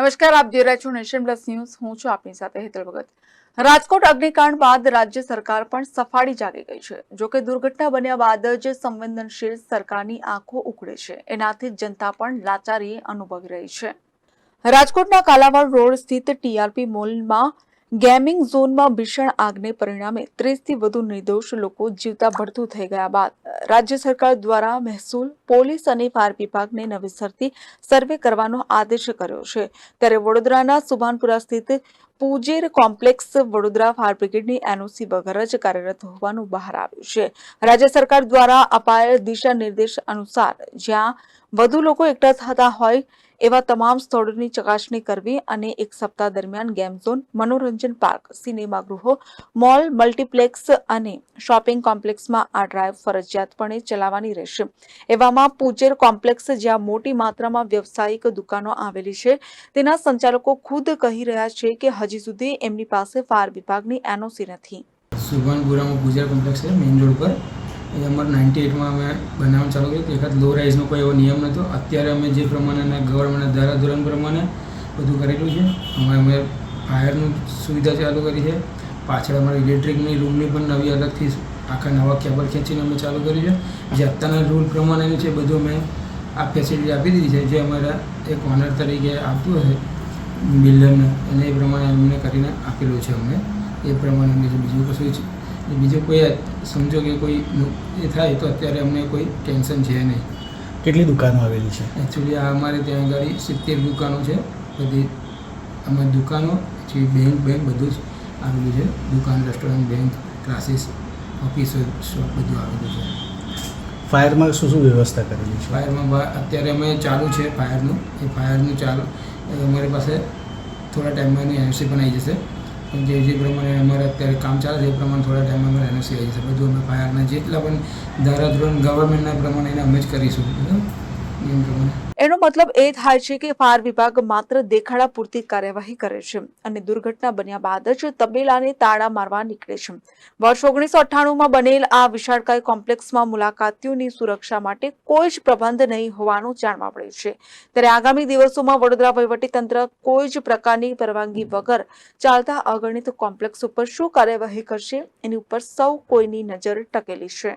નમસ્કાર, આપ જોઈ રહ્યા છો નેશન પ્લસ ન્યૂઝ. હું છું આપની સાથે હેતલ ભગત. રાજકોટ અગ્નિકાંડ બાદ રાજ્ય સરકાર પણ સફાળી જાગી ગઈ છે. જોકે દુર્ઘટના બન્યા બાદ જ સંવેદનશીલ સરકારની આંખો ઉકળે છે. એનાથી જનતા પણ લાચારી અનુભવી રહી છે. રાજકોટના કાલાવાડ રોડ સ્થિત ટીઆરપી મોલમાં ગેમિંગ ઝોનમાં ભીષણ આગને પરિણામે ત્રીસથી વધુ નિર્દોષ લોકો જીવતા ભડતું થઈ ગયા બાદ, રાજ્ય સરકાર દ્વારા મહેસૂલ પોલીસ અને ફાયર વિભાગને નવેસરથી સર્વે કરવાનો આદેશ કર્યો છે. ત્યારે વડોદરાના સુભાનપુરા સ્થિત પૂજેર કોમ્પ્લેક્સ વડોદરા ફાયર બ્રિગેડની એનઓસી વગર જ કાર્યરત હોવાનું બહાર આવ્યું છે. રાજ્ય સરકાર દ્વારા અપાયેલ દિશા નિર્દેશ અનુસાર જ્યાં વધુ લોકો એકઠા થતા હોય એવા તમામ સ્થળોની ચકાસણી કરવી અને એક સપ્તાહ દરમિયાન ગેમ ઝોન, મનોરંજન પાર્ક, સિનેમાગૃહો, મોલ, મલ્ટીપ્લેક્સ અને શોપિંગ કોમ્પ્લેક્સમાં આ ડ્રાઈવ ફરજિયાતપણે ચલાવવાની રહેશે. એવામાં પૂજેર કોમ્પ્લેક્સ જ્યાં મોટી માત્રામાં વ્યવસાયિક દુકાનો આવેલી છે, તેના સંચાલકો ખુદ કહી રહ્યા છે કે હજી સુધી એમની પાસે ફાયર વિભાગની એનઓસી નથી. સુભાનપુરામાં ગુજરાત કોમ્પ્લેક્સ છે, મેઇન રોડ પર. એ અમારે નાઇન્ટી એટમાં અમે બનાવવાનું ચાલુ કર્યું એક લો રાઇઝનો કોઈ એવો નિયમ નહોતો. અત્યારે અમે જે પ્રમાણેના ગવર્મેન્ટના ધારાધોરણ પ્રમાણે બધું કરેલું છે. અમે અમે ફાયરનું સુવિધા ચાલુ કરી છે. પાછળ અમારે ઇલેક્ટ્રિકની રૂમની પણ નવી અલગથી આખા નવા કેબલ ખેંચીને અમે ચાલુ કર્યું છે. જે અત્યારના રૂલ પ્રમાણેનું છે, બધું અમે આ ફેસિલિટી આપી દીધી છે. જે અમારા એક ઓનર તરીકે આપતું હશે બિલ્ડરને એને એ પ્રમાણે અમને કરીને આપેલું છે અમને. એ પ્રમાણે અમને બીજું કશું છે એ બીજું કોઈ સમજો કે કોઈ એ થાય તો અત્યારે અમને કોઈ ટેન્શન છે નહીં. કેટલી દુકાનો આવેલી છે? એકચ્યુઅલી આ અમારે ત્યાં આગળ સિત્તેર દુકાનો છે. બધી અમારી દુકાનો પછી બેંક બેંક બધું જ આવેલું છે. દુકાન રેસ્ટોરન્ટ બેંક ક્લાસીસ ઓફિસો શોપ બધું આવેલું છે. ફાયરમાં શું શું વ્યવસ્થા કરેલી છે? ફાયરમાં અત્યારે અમે ચાલુ છે ફાયરનું એ ફાયરનું ચાલુ અમારી પાસે થોડા ટાઈમમાં એની એનઓસી પણ આવી જશે. જે જે પ્રમાણે અમારે અત્યારે કામ ચાલે છે, એ પ્રમાણે થોડા ટાઈમમાં અમારે એનઓસી આવી જશે. બધું અમે ફાયરના જેટલા પણ ધારાધોરણ ગવર્મેન્ટના પ્રમાણે એને અમે જ કરીશું. એમ પ્રમાણે. એનો મતલબ એ થાય છે કે ફાયર વિભાગ માત્ર દેખાડા પૂરતી કાર્યવાહી કરે છે અને દુર્ઘટના બન્યા બાદ જ તબેલાને તાળા મારવા નીકળે છે. વર્ષ ઓગણીસો અઠ્ઠાણુંમાં બનેલ આ વિશાળકાય કોમ્પ્લેક્સમાં મુલાકાતીઓની સુરક્ષા માટે કોઈ જ પ્રબંધ નહીં હોવાનું જાણવા મળે છે. ત્યારે આગામી દિવસોમાં વડોદરા વહીવટીતંત્ર કોઈ જ પ્રકારની પરવાનગી વગર ચાલતા અગણિત કોમ્પ્લેક્સ ઉપર શું કાર્યવાહી કરશે એની ઉપર સૌ કોઈની નજર ટકેલી છે.